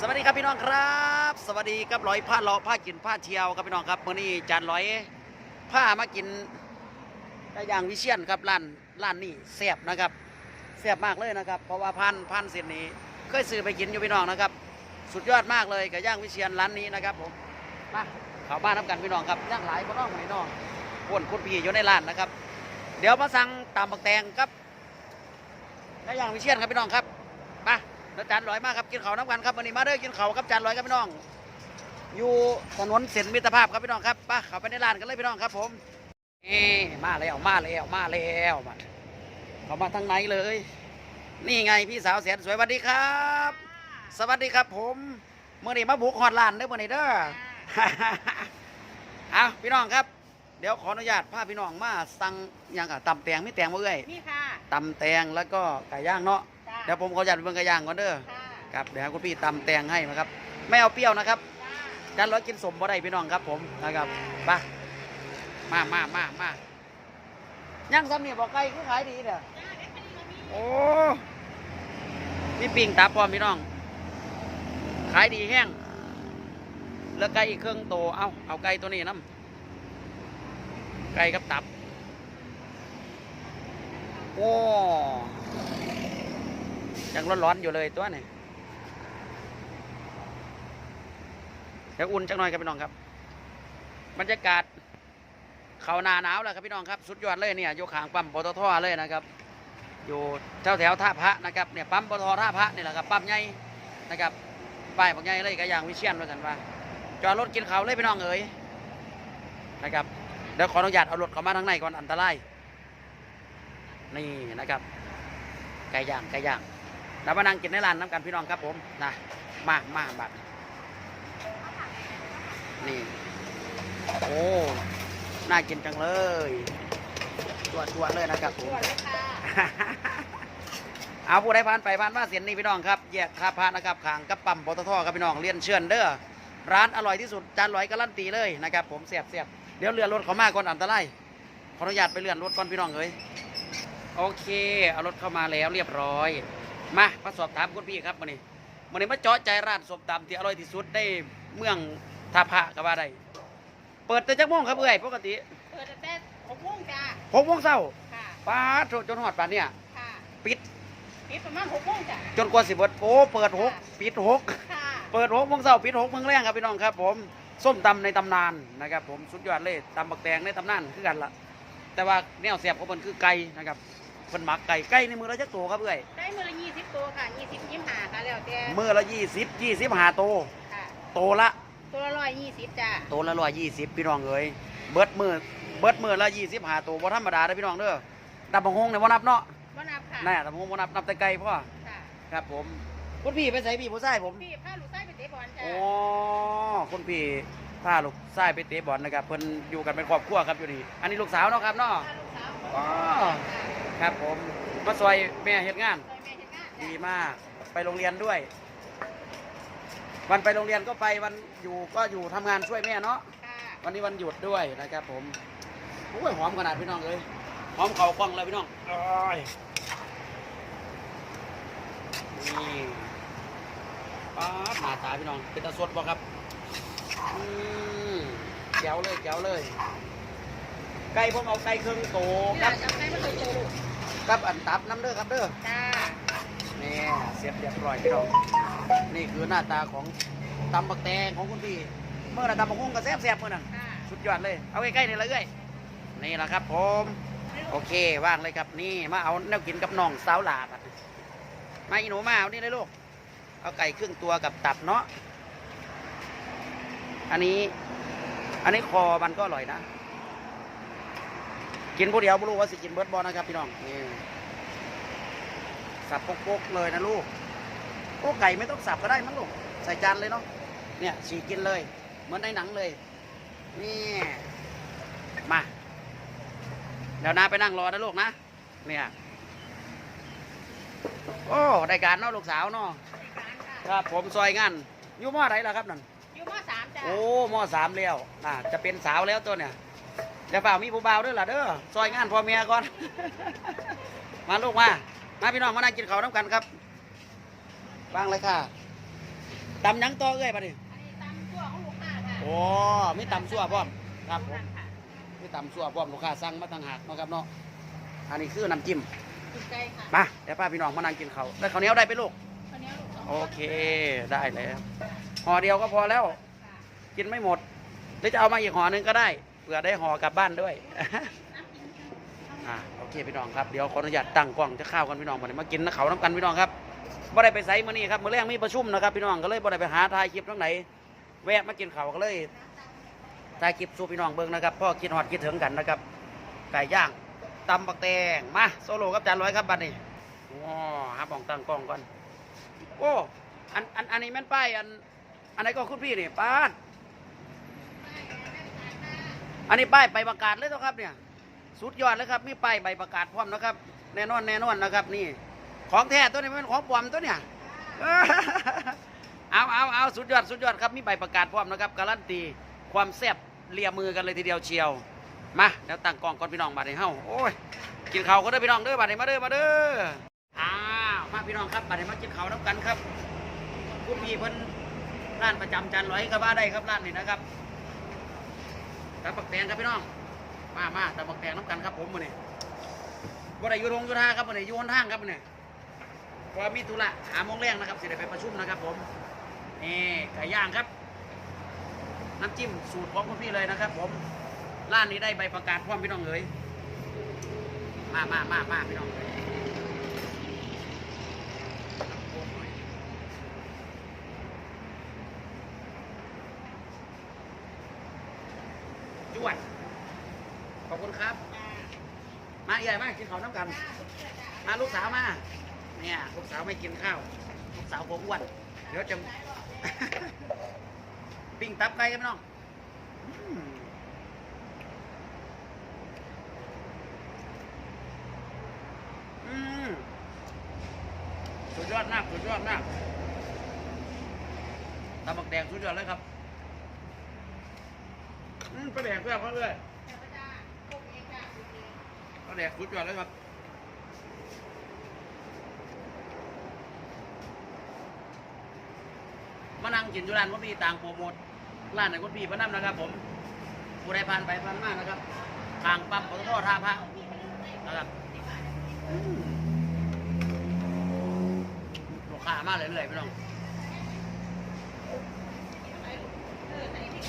สวัสดีครับพี่น้องครับ สวัสดีครับร้อยผ้าเลาะผ้ากินผ้าเที่ยวครับพี่น้องครับมื่อนี้จานร้อยผ้ามากินไก่ย่างวิเชียนครับร้านร้านนี้แซ่บนะครับแซ่บมากเลยนะครับ เพราะว่าพันพันเส้นนี้เคยซื้อไปกินอยู่พี่น้องนะครับ สุดยอดมากเลยไก่ย่างวิเชียนร้านนี้นะครับผมมาข้าวบ้านน้ำกันพี่น้องครับย่างหลายพี่น้องพี่น้องคนคุณพี่อยู่ในร้านนะครับ เดี๋ยวมาสั่งตามบักแตงครับไก่ย่างวิเชียนครับพี่น้องครับมา แล้วจานลอยมากครับกินเขาวน้ำกันครับวันนี้มาเด้อกินเขาวครับจานลอยครับพี่น้อง อยู่ถนนเส้นมิตรภาพครับพี่น้องครับไปเข้าไปในร้านกันเลยพี่น้องครับ ผมเอมาแล้วมาแล้วมาแล้วมาเขามาทางไหนเลย นี่ไงพี่สาวแสนสวยสวัสดีครับ สวัสดีครับ ผมเมื่อนี้มาบุกฮอดร้านเด้อเมื่อนี้เด้อเอาพี่น้องครับเดี๋ยวขออนุญาตพาพี่น้องมาสั่งอย่างกับตำแตงไม่แตงมาเอ้ยนี่ค่ะตำแตงแล้วก็ไก่ย่างเนาะจ้าเดี๋ยวผมขออนุญาตไปเบิ่งไก่ย่างก่อนเด้อค่ะครับเดี๋ยวให้คุณพี่ตำแตงให้นะครับ ไม่เอาเปรี้ยวนะครับจ้าจานร้อยกินสมบ่ได้พี่น้องครับผมนะครับไปมามามามาย่างซ้ำนี่บอกไก่คือขายดีเด้อโอ้มีปิ่งตับพร้อมพี่น้อง ขายดีแห้งแล้วไก่อีกเครื่องโตเอาเอาไก่ตัวนี้น้ำไก่กับตับ โอ้ ยังร้อนๆอยู่เลยตัวนี้เดี๋ยวอุ่นจักหน่อยครับพี่น้องครับบรรยากาศเขาหนาหนาวแล้วครับพี่น้องครับสุดยอดเลยเนี่ยอยู่ขางปั๊มปตทเลยนะครับ อยู่แถวแถวท่าพระนะครับเนี่ยปั๊มปตทท่าพระนี่แหละครับปั๊มใหญ่นะครับป้ายบอกใหญ่เลยก็อย่างวิเชียนว่าสันว่าจอดรถกินเขาวเลยพี่น้องเอ๋ยนะครับเดี๋ยวขออนุญาตเอารถเข้ามาทางในก่อนอันตรายนี่นะครับไก่ย่างไก่ย่าง แล้วมานั่งกินในร้านน้ำกันพี่น้องครับผมนะมามาบัดนี่โอ้น่ากินจังเลยตัวตัวๆเลยนะครับผมเอาผู้ใดผ่านไปผ่านมาเสียนนี่พี่น้องครับแยกท่าพระนะครับขางกับปั๊มปตทครับพี่น้องเรียนเชิญเด้อร้านอร่อยที่สุดจานร้อยการันตีเลยนะครับ ผมเสียบเสียบเดี๋ยวเลื่อนรถเขามาก่อนอันตรายขออนุญาตไปเลื่อนรถก่อนพี่น้องเอ้ยโอเค เอารถเข้ามาแล้วเรียบร้อย มามาสอบถามคุณพี่ครับวันนี้วันนี้มาเจาะใจร้านสมตำที่อร่อยที่สุดได้เมืองท่าพระก็ว่าได้เปิดแต่จักโมงครับเอ้ยปกติเปิดตั้งแต่หกโมงจ้าหกโมงเช้าค่ะป้าดโถจนหอดป่านเนี่ยค่ะปิดปิดประมาณหกโมงจ้าจนกว่าสิบเบิดโอ้เปิดหกปิดหกค่ะเปิดหกโมงเช้าปิดหกโมงแรงครับพี่น้องครับ ผมส้มตำในตำนานนะครับ ผมสุดยอดเลยตำบักแตงในตำนานคือกันละแต่ว่าแนวเสียบของมันคือไก่นะครับเพิ่นหมักไก่ไก่ในมือละจักโตครับเอ้ยได้มือ ละยี่สิบตัวค่ะยี่สิบยี่สิบห้าค่ะแล้วแต่มือละยี่สิบยี่สิบห้าโต ค่ะ โตละ ตัวละร้อยยี่สิบจ้าโตละร้อยยี่สิบพี่น้องเอ้ยเบิดมือเบิดมือละยี่สิบห้าโตบ่ธรรมดาเด้อพี่น้องเด้อดับบังฮงเนี่ยบ่นับเนาะว่านับค่ะน่าดับบังฮงบ่นับนับแต่ไก่พ่อค่ะครับผมคุณพี่ไปใส่พี่ผู้ชายผม พี่พาลูกไส้ไปเตะบอลจ้าโอ้คุณพี่พาลูกชายไปเตะบอลนะครับเพิ่นอยู่กันเป็นครอบครัวครับอยู่นี่อันนี้ลูกสาวเนาะครับเนาะ พาลูกสาวอ๋อค่ะครับผมมาซอยแม่เฮ็ดงานซอยแม่เห็นงาน ดีจ้ะมาก ไปโรงเรียนด้วย วันไปโรงเรียนก็ไปวันอยู่ก็อยู่ทำงานช่วยแม่เนาะค่ะวันนี้วันหยุดด้วยนะครับ ผมโอ้ยหอมขนาดพี่น้องเลยหอมเข่ากล้องเลยพี่น้องโอ้ยนี่ป้าดหน้าตาพี่น้อง เป็นตาสดบ่ครับอืมแจ๋วเลยแจ๋วเลย ไก่ผมเอาไก่เครื่องโตนี่ครัล่ะบจะใช้มาตัวโตลูกกับอันตับน้ำเด้อครับเด้อจ้า นี่เสียบเรียบร้อยพี่น้องนี่คือหน้าตาของตำบักแตงของคุณพี่ เมื่อไหร่ตำบักหุ่งก็แซ่บๆเมื่อนั้นค่ะสุดยอดเลย เอาใกล้ๆนี่เลยเอ้ยนี่แหละครับผมโอเคว่างเลยครับนี่มาเอาแนวกินกับน้องสาวหลาบอะมาอีหนูมาเอานี่เลยลูกเอาไก่ครึ่งตัวกับตับเนาะอันนี้ อันนี้คอมันก็อร่อยนะ กินผู้เดียวไม่รู้ว่าสิกินเบิร์ดบอลนะครับพี่น้องนี่ สับปกๆเลยนะลูกโอ้ไก่ไม่ต้องสับก็ได้มั้งลูกใส่จานเลยเนาะเนี่ยฉีกกินเลย เหมือนในหนังเลยนี่มาเดี๋ยวนาไปนั่งรอนะลูกนะเนี่ยโอ้ได้การเนาะลูกสาวเนาะในการค่ะครับผมซอยงานอยู่มอไหนล่ะครับนั่นอยู่มสามจ้าโอ้มอสามแล้วน่าจะเป็นสาวแล้วตัวเนี่ยเดี๋ยวเปล่ามีผู้บ่าวด้วยล่ะเด้อซอยงานพ่อเมียก่อน มาลูกมา มาพี่น้องมานั่งกินข้าวน้ำกันครับวางเลยค่ะตำหยังต่อเอ้ยบัดนี้อันนี้ตำชั่วของลูกค้าค่ะโอ้มีตำซั่วพร้อมครับผมค่ะมีตำซั่วพร้อมลูกค้าสั่งมาต่างหากเนาะครับเนาะอันนี้คือน้ำจิ้มถูกใจค่ะมาเดี๋ยวป้าพี่น้องมานั่งกินเขาวได้ข้าวเหนียวได้ไปลูกข้าวเหนียวลูกสองโอเคได้แล้วห่อเดียวก็พอแล้ว ค่ะกินไม่หมด หรือจะเอามาอีกห่อหนึงก็ได้เผื่อได้ห่อกลับบ้านด้วย น้ำกินค่ะอ่าโอ เคพี่น้องครับเดี๋ยวขออนุญาตตั้งกล้องจะข้าวกันพี่น้องมามากินนะเขาน้ำกันพี่น้องครับบ่ได้ไปไสมื้อนี้ครับมื้อแรกมีประชุมนะครับพี่น้องก็เลยบ่ได้ไปหาถ่ายคลิปทั้งไหนแวะมากินเขาก็เลยถ่ายคลิปสู่พี่น้องเบิ่งนะครับพ่อคิดฮอดคิดถึงกันนะครับไก่ย่างตำบักแตงมาโซโล่กับจานร้อยครับบัดนี้อ๋อหาบองตั้งกล้องก่อนโอ้อันอันอันนี้แม่นป้ายอันอันไหนก็คุณพี่นี่ป้าอันนี้ป้ายไปประกาศเลยเนาะครับเนี่ย สุดยอดเลยครับ มีป้ายใบประกาศพร้อมนะครับ แน่นอนแน่นอนนะครับ นี่ ของแท้ตัวนี้เป็นของปลอมตัวเนี่ยเอาเอาเอาสุดยอดสุดยอดครับ มีใบประกาศพร้อมนะครับ การันตีความแซ่บเลียมือกันเลยทีเดียวเชียว มาเดี๋ยวตั้งกองก่อนพี่น้องบัดนี้เฮ้าโอ้ยกินเขาก็ได้พี่น้องเด้อบัดนี้มาเด้อมาเด้ออ้าวมาพี่น้องครับบัดนี้มากินเขาน้ำกันครับคุณพี่เพิ่นร้านประจำจันร้อยก็ว่าได้ครับร้านนี้นะครับกับปักแตงครับพี่น้อง มามาแต่บักแตงน้ำกันครับผมมื้อนี้บ่ได้อยู่โรงอยู่ท่าครับมื้อนี้อยู่หนทางครับมื้อนี้เพราะว่ามีธุระหาโมงแรงนะครับสิได้ไปประชุมนะครับผมนี่ไก่ย่างครับ น้ำจิ้มสูตรของคุณพี่เลยนะครับ ผมร้านนี้ได้ใบประกาศพร้อมพี่น้องเอ๋ยมามามามาพี่น้องเอ๋ยจวดขอบ คุณครับ มาใหญ่มากกินข้าวน้ำกัน มาลูกสาวมา เนี่ยลูกสาวไม่กินข้าว ลูกสาวผมอ้วน เดี๋ยวจะปิ้งตับไก่กันน้องอืมสุดยอดมากสุดยอดมากตำบักแดงสุดยอดเลยครับ อืมไปแดงเพื่อนเขาเลย แดกสุดยอดเลยครับมานั่งกินอยู่ร้านคุณพี่ต่างโปรโมทร้านไหนคุณพี่พระน้ำนะครับ ผมผู้ใดผ่านไปผ่านมานะครับทางปั๊มปตทท่าพระนะครับลูกค้ามากเรื่อยพี่น้อง เออใส่พริก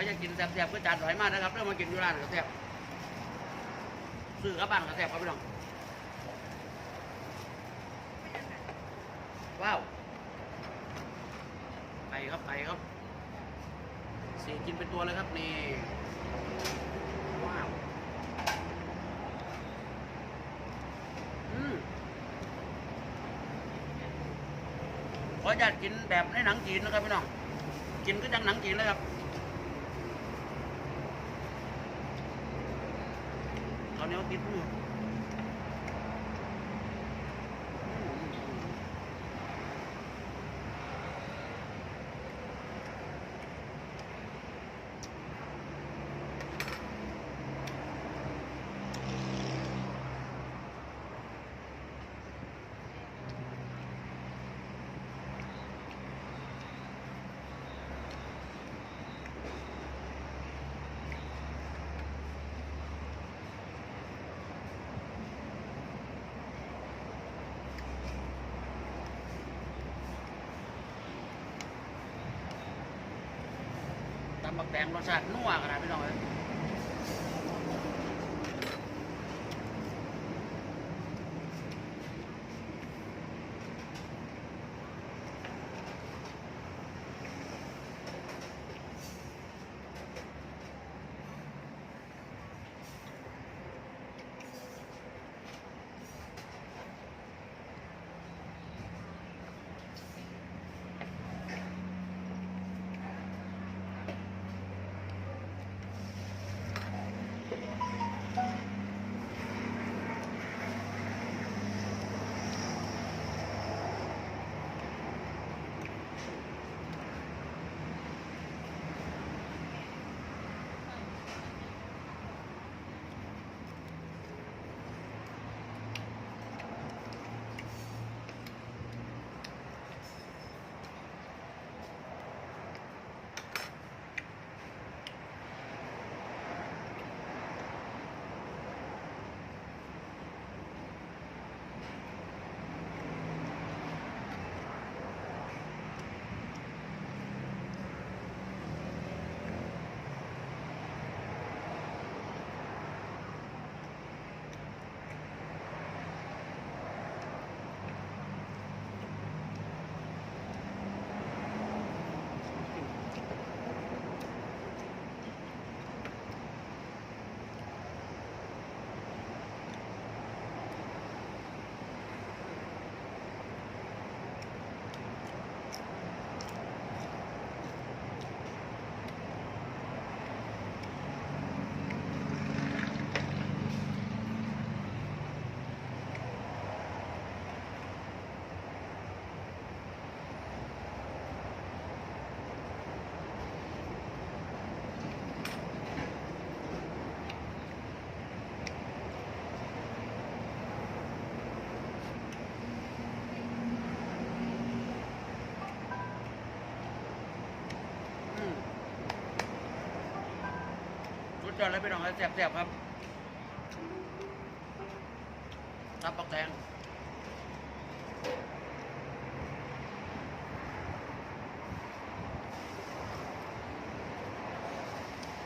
เขาจะกินแซ่บๆก็จานร้อยมากนะครับเริ่มมากินอยู่ร้านก็แซ่บซื้อกลับบ้านก็แซ่บครับพี่น้องว้าวไปครับไปครับสีกินเป็นตัวเลยครับนี่ว้าวอืมขออยากกินแบบในหนังจีนนะครับพี่น้องกินก็จังหนังจีนเลยครับ ข้าวเหนียวติดมืออืม ตำ บักแตงรสชาตินัวขนาดพี่น้องเลย ยอดเลยพี่น้องครับแซ่บๆครับรับปักแตง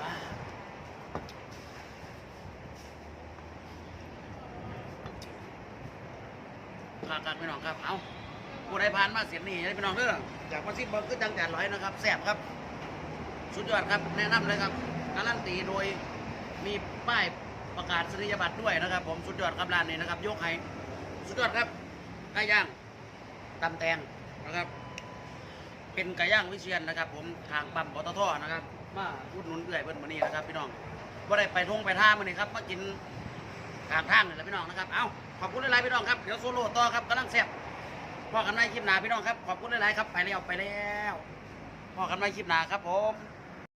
อ่าพากันพี่น้องครับ เอาผู้ใดผ่านมาเสียนี่ให้พี่น้องเด้ออยากมาซิมเบิ้งก็จังจานร้อยนะครับแซ่บครับ สุดยอดครับ แนะนำเลยครับ การันตีโดยมีป้ายประกาศนียบัตรด้วยนะครับ ผมสุดยอดครับร้านนี้นะครับ ยกให้สุดยอดครับไก่ย่างตำแตงนะครับ เป็นไก่ย่างวิเชียนนะครับ ผมทางปั๊มปตทนะครับ มาอุดหนุนเอื่อยเพิ่นมานี่นะครับ พี่น้องว่าได้ไปทงไปท่ามานี่ครับมากินทางทางนี่แหละพี่น้องนะครับ เอาขอบคุณหลายๆพี่น้องครับ เดี๋ยวโซโล่ต่อครับกำลังแซ่บพอกันในคลิปหนาพี่น้องครับ ขอบคุณหลายๆครับ ไปแล้วไปแล้วพอกันในคลิปหนาครับผม